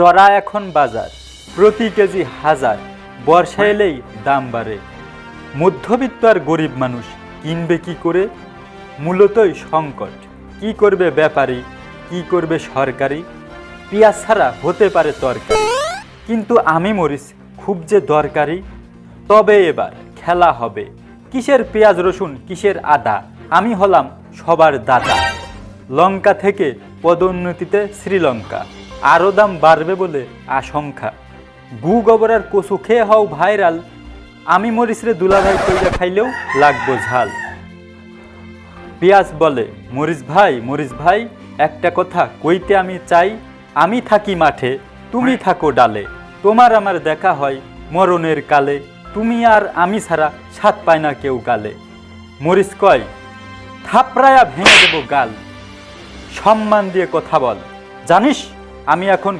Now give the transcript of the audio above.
চড়া এখন বাজার, প্রতি কেজি হাজার, বর্ষা এলেই দাম বাড়ে। মধ্যবিত্ত আর গরিব মানুষ কিনবে কি করে? মূলতই সংকট। কি করবে ব্যাপারী? কি করবে সরকারি? পেঁয়াজ ছাড়া হতে পারে তরকারি। কিন্তু আমি মরিস খুব যে দরকারি? তবে এবার খেলা হবে। কিসের পেঁয়াজ রসুন, কিসের আদা? আমি হলাম সবার দাদা লঙ্কা থেকে পদোন্নতিতে শ্রীলঙ্কা। আরও দাম বাড়বে বলে আশঙ্কা। গু গোবর আর কচু খেয়ে হও ভাইরাল। আমি মরিসরে দুলাভাই কইরা খাইলেও লাগবো ঝাল। পিয়াজ বলে মরিস ভাই মরিস ভাই, একটা কথা কইতে আমি চাই, আমি থাকি মাঠে, তুমি থাকো ডালে। তোমার আমার দেখা হয় মরণের কালে, তুমি আর আমি ছাড়া সাত পায় না কেউ গালে। মরিস কয়, থাপড়ায়া ভেঙে দেবো গাল। সম্মান দিয়ে কথা বল। জানিস আমি এখন